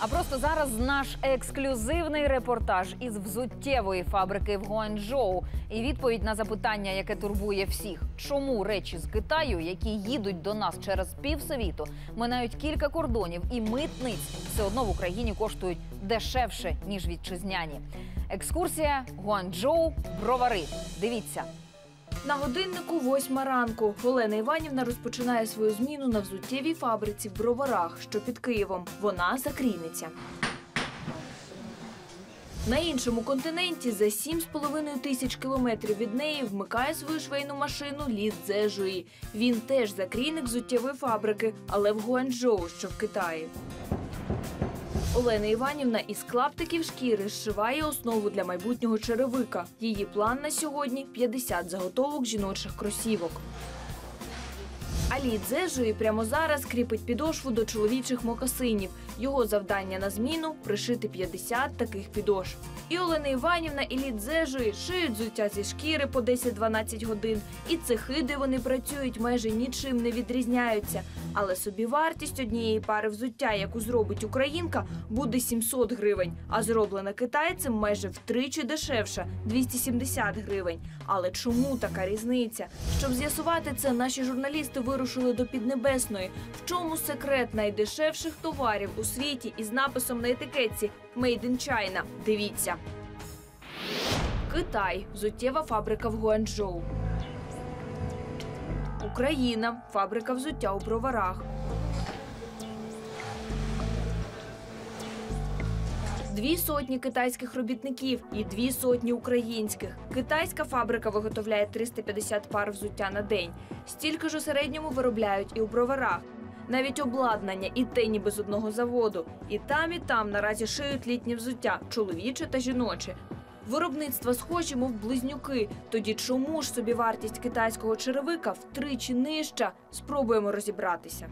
А просто зараз наш ексклюзивний репортаж із взуттєвої фабрики в Гуанчжоу. І відповідь на запитання, яке турбує всіх: чому речі з Китаю, які їдуть до нас через півсвіту, минають кілька кордонів і митниць, все одно в Україні коштують дешевше ніж вітчизняні. Екскурсія Гуанчжоу бровари. Дивіться. На годиннику восьма ранку Олена Іванівна розпочинає свою зміну на взуттєвій фабриці в Броварах, що під Києвом. Вона закрійниця. На іншому континенті за 7,5 тисяч кілометрів від неї вмикає свою швейну машину Лі Цзежуї. Він теж закрійник взуттєвої фабрики, але в Гуанчжоу, що в Китаї. Олена Іванівна із клаптиків шкіри зшиває основу для майбутнього черевика. Її план на сьогодні 50 заготовок жіночих кросівок. Алі Дзежуї прямо зараз кріпить підошву до чоловічих мокасинів. Його завдання на зміну пришити 50 таких підошв. І Олена Іванівна і Лі Дзежуї шиють взуття зі шкіри по 10-12 годин. І цехи, де вони працюють, майже нічим не відрізняються. Але собівартість однієї пари взуття, яку зробить українка, буде 700 гривень, а зроблена китайцем майже втричі дешевша 270 гривень. Але чому така різниця? Щоб з'ясувати це, наші журналісти вирушили до Піднебесної. В чому секрет найдешевших товарів у світі із написом на етикетці «Made in China»? Дивіться. Китай взуттєва фабрика в Гуанчжоу. Україна фабрика взуття у броварах. Дві сотні китайських робітників і дві сотні українських. Китайська фабрика виготовляє 350 пар взуття на день. Стільки ж у середньому виробляють і у броварах. Навіть обладнання і те ніби з одного заводу. І там, і там наразі шиють літнє взуття чоловіче та жіноче. Виробництва схожі, мов близнюки. Тоді чому ж собівартість китайського черевика втричі нижча? Спробуємо розібратися.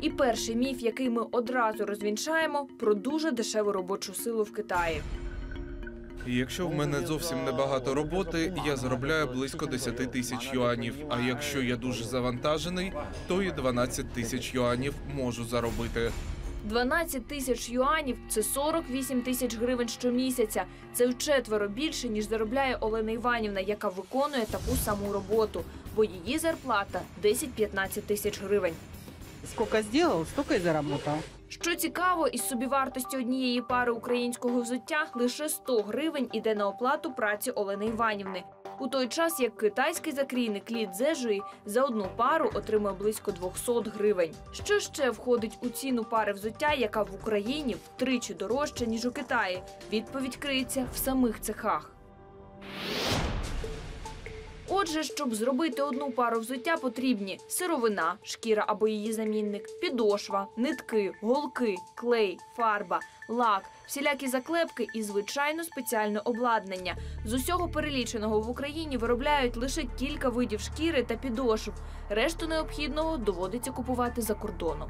І перший міф, який ми одразу розвінчаємо, про дуже дешеву робочу силу в Китаї. І Якщо в мене зовсім небагато роботи, я заробляю близько 10 тисяч юанів. А якщо я дуже завантажений, то і 12 тисяч юанів можу заробити. 12 тисяч юанів це 48 тисяч гривень щомісяця. Це вчетверо більше, ніж заробляє Олена Іванівна, яка виконує таку саму роботу, бо її зарплата 10-15 тисяч гривень. Сколько сделал, столько и заработал. Що цікаво, із собівартості однієї пари українського взуття лише 100 гривень іде на оплату праці Олени Іванівни. У той час як китайський закрійник Лі Цзежуї за одну пару отримує близько 200 гривень. Що ще входить у ціну пари взуття, яка в Україні втричі дорожча ніж у Китаї? Відповідь криється в самих цехах. Отже, щоб зробити одну пару взуття, потрібні сировина, шкіра або її замінник, підошва, нитки, голки, клей, фарба, лак, всілякі заклепки і звичайно спеціальне обладнання. З усього переліченого в Україні виробляють лише кілька видів шкіри та підошв. Решту необхідного доводиться купувати за кордоном.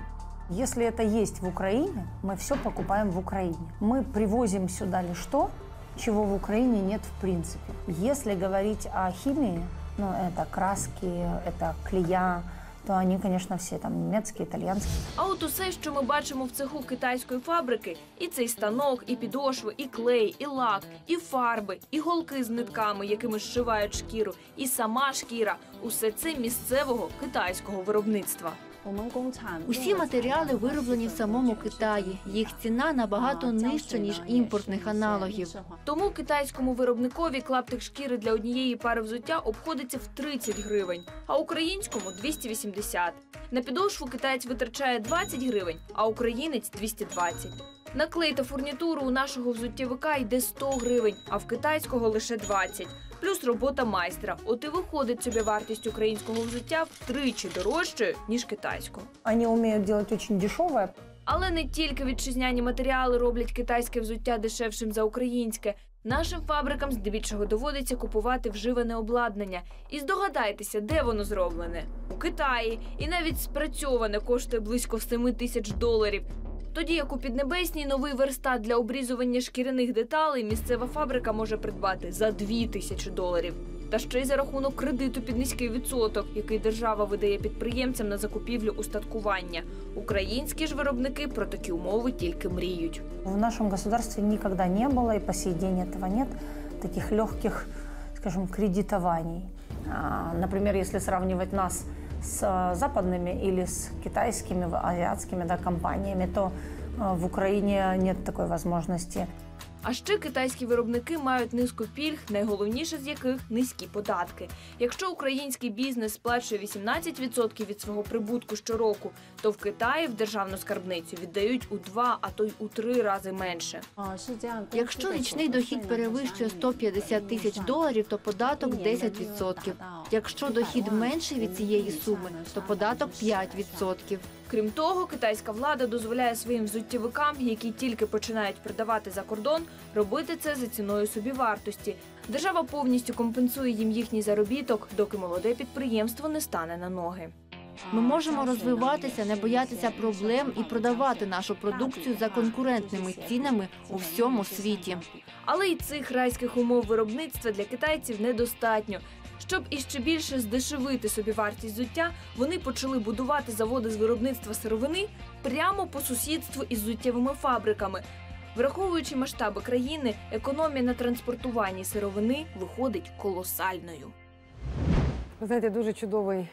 Если это есть в Украине, мы все покупаем в Украине. Мы привозим сюда лишь то, чего в Украине нет в принципе. Если говорить о химии, ну, это краски, это клея, то они, конечно, все там немецкие, итальянские. А от усе, що ми бачимо в цеху китайської фабрики, і цей станок, і підошви, і клей, і лак, і фарби, і голки з нитками, якими зшивають шкіру, і сама шкіра усе це місцевого китайського виробництва. Усі матеріали вироблені в самому Китаї. Їх ціна набагато нижча ніж імпортних аналогів. Тому китайському виробникові клаптик шкіри для однієї пари взуття обходиться в 30 гривень, а українському 280. На підошву китаєць витрачає 20 гривень, а українець 220. На клей та фурнітуру у нашого взуттєвика йде 100 гривень, а в китайського лише 20. Плюс робота майстра. От і виходить собі вартість українського взуття втричі дорожчою, ніж китайського. Они умеют делать очень дешевое, Але не тільки вітчизняні матеріали роблять китайське взуття дешевшим за українське. Нашим фабрикам здебільшого доводиться купувати вживане обладнання. І здогадайтеся, де воно зроблене? У Китаї. І навіть спрацьоване коштує близько 7 тисяч доларів. Тоді як у Піднебесній новий верстат для обрізування шкіряних деталей місцева фабрика може придбати за 2 тисячі доларів. Та ще й за рахунок кредиту під низький відсоток, який держава видає підприємцям на закупівлю устаткування. Українські ж виробники про такі умови тільки мріють. В нашем государстве никогда не было, и по сей день этого нет, таких легких, скажем, кредитований. А, Например, если сравнивать нас с э, западными или с китайскими, в- азиатскими да, компаниями, то э, в Украине нет такой возможности. А ще китайські виробники мають низку пільг, найголовніше з яких низькі податки. Якщо український бізнес сплачує 18% від свого прибутку щороку, то в Китаї в державну скарбницю віддають у два, а то й у три рази менше. Якщо річний дохід перевищує 150 тисяч доларів, то податок 10%. Якщо дохід менший від цієї суми, то податок 5%. Крім того, китайська влада дозволяє своїм взуттєвикам, які тільки починають продавати за кордон, робити це за ціною собівартості. Держава повністю компенсує їм їхній заробіток, доки молоде підприємство не стане на ноги. Ми можемо розвиватися, не боятися проблем і продавати нашу продукцію за конкурентними цінами у всьому світі. Але й цих райських умов виробництва для китайців недостатньо. Щоб іще більше здешевити собі вартість взуття, вони почали будувати заводи з виробництва сировини прямо по сусідству із зуттєвими фабриками. Враховуючи масштаби країни, економія на транспортуванні сировини виходить колосальною. Ви знаєте, дуже чудовий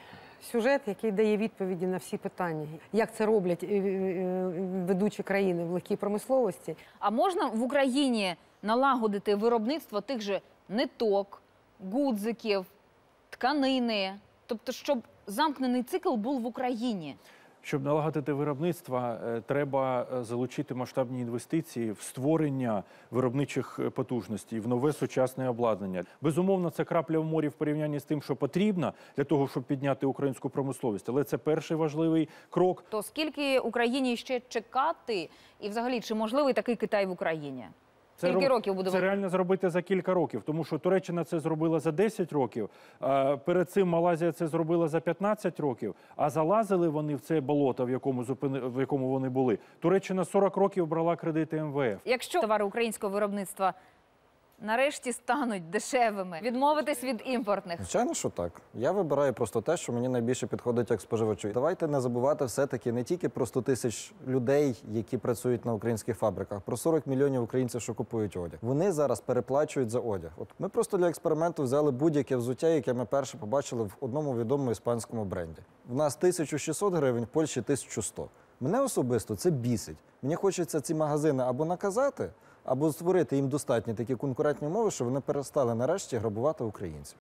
сюжет, який дає відповіді на всі питання. Як це роблять е, е, е, ведучі країни в легкій промисловості? А можна в Україні налагодити виробництво тих же ниток, гудзиків, тканини, тобто, щоб замкнений цикл був в Україні. Щоб налагодити виробництво, е, треба е, залучити масштабні інвестиції в створення виробничих е, потужностей, в нове сучасне обладнання. Безумовно, це крапля в морі в порівнянні з тим, що потрібно для того, щоб підняти українську промисловість. Але це перший важливий крок. То скільки Україні ще чекати, і взагалі чи можливий такий Китай в Україні? Це Скільки роб- років буде Це реально зробити за кілька років, тому що Туреччина це зробила за 10 років. а Перед цим Малайзія це зробила за 15 років. А залазили вони в це болото, в якому зупини в якому вони були. Туреччина 40 років брала кредити МВФ. Якщо товари українського виробництва нарешті стануть дешевими, відмовитись від імпортних. Звичайно, що так. Я вибираю просто те, що мені найбільше підходить як споживачу. Давайте не забувати все-таки не тільки про 100 тисяч людей, які працюють на українських фабриках, про 40 мільйонів українців, що купують одяг. Вони зараз переплачують за одяг. От ми просто для експерименту взяли будь-яке взуття, яке ми перше побачили в одному відомому іспанському бренді. В нас 1600 гривень, в Польщі 1100. Мене особисто це бісить. Мені хочеться ці магазини або наказати, або створити їм достатні такі конкурентні умови, щоб вони перестали нарешті грабувати українців.